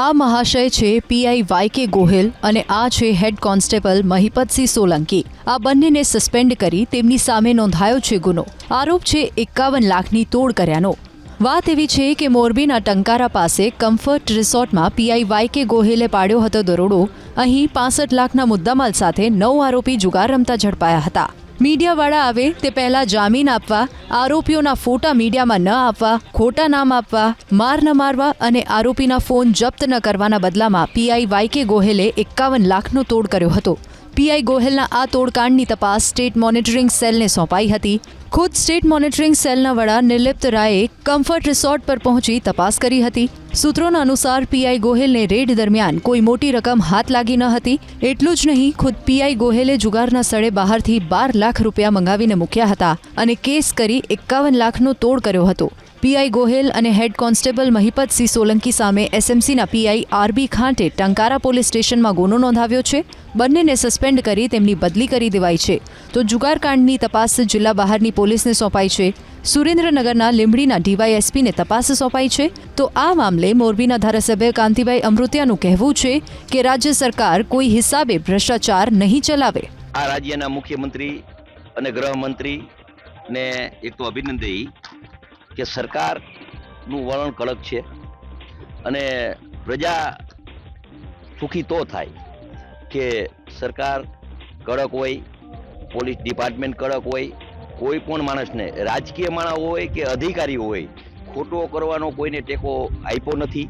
આ મહાશય છે PI Y કે ગોહિલ અને આ છે હેડ કોન્સ્ટેબલ મહિપતસિંહ સોલંકી. આ બંનેને સસ્પેન્ડ કરી તેમની સામે નોંધાયો છે ગુનો. આરોપ છે એકાવન લાખની તોડ કર્યાનો. વાત એવી છે કે મોરબીના ટંકારા પાસે કમ્ફર્ટ રિસોર્ટમાં પીઆઈ વાય કે ગોહિલે પાડ્યો હતો દરોડો. અહીં પાસઠ લાખના મુદ્દામાલ સાથે નવ આરોપી જુગાર રમતા ઝડપાયા હતા. મીડિયાવાળા આવે તે પહેલાં જામીન આપવા, આરોપીઓના ફોટા મીડિયામાં ન આપવા, ખોટા નામ આપવા, માર ન મારવા અને આરોપીના ફોન જપ્ત ન કરવાના બદલામાં પીઆઈ વાય કે ગોહેલે એકાવન લાખનો તોડ કર્યો હતો. પીઆઈ ગોહેલના આ તોડકાંડની તપાસ સ્ટેટ મોનિટરિંગ સેલને સોંપાઈ હતી. ખુદ સ્ટેટ મોનિટરિંગ સેલના વડા નિર્લિપ્ત રાયે કમ્ફર્ટ રિસોર્ટ પર પહોંચી તપાસ કરી હતી. સૂત્રોના અનુસાર પીઆઈ ગોહેલને રેડ દરમિયાન કોઈ મોટી રકમ હાથ લાગી ન હતી. એટલું જ નહીં, ખુદ પીઆઈ ગોહેલે જુગારના સ્થળે બહારથી બાર લાખ રૂપિયા મંગાવીને મૂક્યા હતા અને કેસ કરી એકાવન લાખનો તોડ કર્યો હતો. પીઆઈ ગોહેલ અને હેડ કોન્સ્ટેબલ મહિપતસિંહ સોલંકી સામે એસએમસીના PI RB Khante Tankara police સ્ટેશનમાં ગુનો નોંધાવ્યો છે. બંનેને સસ્પેન્ડ કરી તેમની બદલી કરી દેવાઈ છે. તો જુગારકાંડની તપાસ જિલ્લા બહારની પોલીસને સોંપાઈ છે. સુરેન્દ્રનગરના લીંબડીના ડીવાયએસપીને તપાસ સોંપાઈ છે. તો આ મામલે મોરબીના ધારાસભ્ય કાંતિભાઈ અમૃતિયાનું કહેવું છે કે રાજ્ય સરકાર કોઈ હિસાબે ભ્રષ્ટાચાર નહીં ચલાવે. આ રાજ્યના મુખ્યમંત્રી અને ગૃહમંત્રી ને એક તો અભિનંદન કે સરકારનું વલણ કડક છે અને પ્રજા સુખી તો થાય કે સરકાર કડક હોય, પોલીસ ડિપાર્ટમેન્ટ કડક હોય, કોઈ પણ માણસને, રાજકીય માણસ હોય કે અધિકારી હોય, ખોટો કરવાનો કોઈને ટેકો આપ્યો નથી.